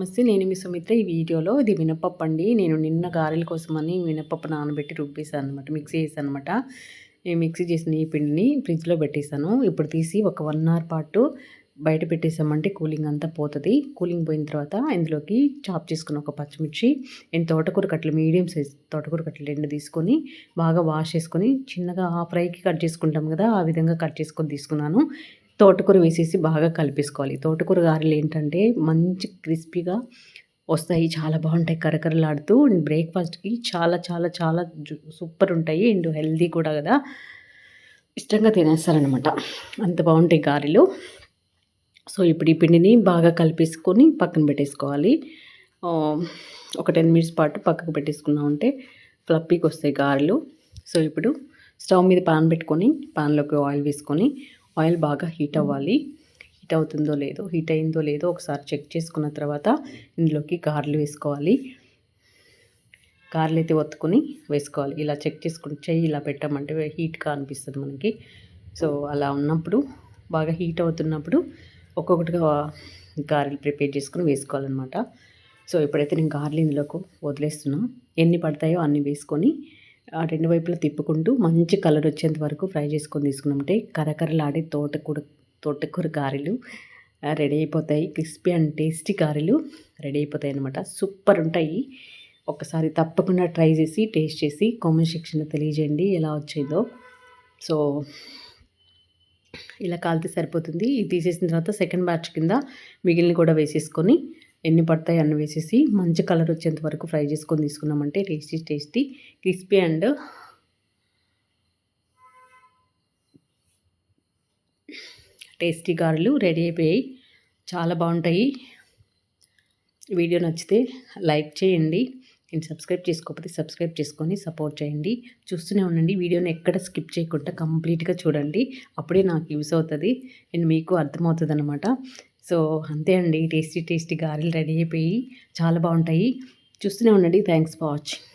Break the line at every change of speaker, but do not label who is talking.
నమస్తే నేను మీ సుమిత్ర ఈ వీడియోలో ఇది మినపప్పు అండి. నేను నిన్న గారెల కోసమని మినపప్పు నానబెట్టి రుబ్బేసాను అనమాట మిక్సీ చేశాను అనమాట నేను మిక్సీ చేసిన ఈ పిండిని ఫ్రిడ్జ్లో పెట్టేశాను. ఇప్పుడు తీసి ఒక వన్ అవర్ పాటు బయట పెట్టేసామంటే కూలింగ్ అంతా పోతుంది. కూలింగ్ పోయిన తర్వాత ఇందులోకి చాప్ చేసుకున్న ఒక పచ్చిమిర్చి నేను తోటకూర కట్టలు మీడియం సైజ్ తోటకూర కట్టలు రెండు తీసుకొని బాగా వాష్ చేసుకొని చిన్నగా ఆ ఫ్రైకి కట్ చేసుకుంటాం కదా ఆ విధంగా కట్ చేసుకొని తీసుకున్నాను. తోటకూర వేసేసి బాగా కలిపేసుకోవాలి. తోటకూర గారెలు ఏంటంటే మంచి క్రిస్పీగా వస్తాయి. చాలా బాగుంటాయి. కరకరలాడుతూ బ్రేక్ఫాస్ట్కి చాలా చాలా చాలా సూపర్ ఉంటాయి. అండ్ హెల్దీ కూడా కదా. ఇష్టంగా తినేస్తారనమాట అంత బాగుంటాయి గారెలు. సో ఇప్పుడు ఈ పిండిని బాగా కలిపేసుకొని పక్కన పెట్టేసుకోవాలి. ఒక టెన్ మినిట్స్ పాటు పక్కకు పెట్టేసుకున్నామంటే ఫ్లప్పీకి వస్తాయి గారెలు. సో ఇప్పుడు స్టవ్ మీద పాన్ పెట్టుకొని పాన్లోకి ఆయిల్ వేసుకొని ఆయిల్ బాగా హీట్ అవ్వాలి. హీట్ అవుతుందో లేదో హీట్ అయిందో లేదో ఒకసారి చెక్ చేసుకున్న తర్వాత ఇందులోకి గార్లు వేసుకోవాలి. కార్లు అయితే ఒత్తుకుని వేసుకోవాలి. ఇలా చెక్ చేసుకుని చెయ్యి ఇలా పెట్టామంటే హీట్గా అనిపిస్తుంది మనకి. సో అలా ఉన్నప్పుడు బాగా హీట్ అవుతున్నప్పుడు ఒక్కొక్కటిగా గారెలు ప్రిపేర్ చేసుకుని వేసుకోవాలన్నమాట. సో ఇప్పుడైతే నేను గార్లు ఇందులోకి వదిలేస్తున్నాను ఎన్ని పడతాయో అన్ని వేసుకొని రెండు వైపులా తిప్పుకుంటూ మంచి కలర్ వచ్చేంత వరకు ఫ్రై చేసుకొని తీసుకున్నామంటే కరకరలాడే తోటకూర తోటకూర గారెలు రెడీ అయిపోతాయి. క్రిస్పీ అండ్ టేస్టీ గారెలు రెడీ అయిపోతాయి అనమాట సూపర్ ఉంటాయి. ఒకసారి తప్పకుండా ట్రై చేసి టేస్ట్ చేసి కామెంట్ సెక్షన్లో తెలియజేయండి ఎలా వచ్చేదో. సో ఇలా కాలితే సరిపోతుంది. ఇది తీసేసిన తర్వాత సెకండ్ బ్యాచ్ కింద మిగిలిన కూడా వేసేసుకొని ఎన్ని పడతాయి అన్ని వేసేసి మంచి కలర్ వచ్చేంత వరకు ఫ్రై చేసుకొని తీసుకున్నామంటే tasty tasty crispy and tasty గారెలు రెడీ అయిపోయాయి. చాలా బాగుంటాయి. వీడియో నచ్చితే లైక్ చేయండి. నేను సబ్స్క్రైబ్ చేసుకోకపోతే సబ్స్క్రైబ్ చేసుకొని సపోర్ట్ చేయండి. చూస్తూనే ఉండండి. వీడియోని ఎక్కడ స్కిప్ చేయకుండా కంప్లీట్గా చూడండి. అప్పుడే నాకు యూస్ అవుతుంది. అండ్ మీకు అర్థమవుతుంది అనమాట సో అంతే అండి. టేస్టీ టేస్టీ గారెలు రెడీ అయిపోయి చాలా బాగుంటాయి. చూస్తూనే ఉండండి. Thanks for watching.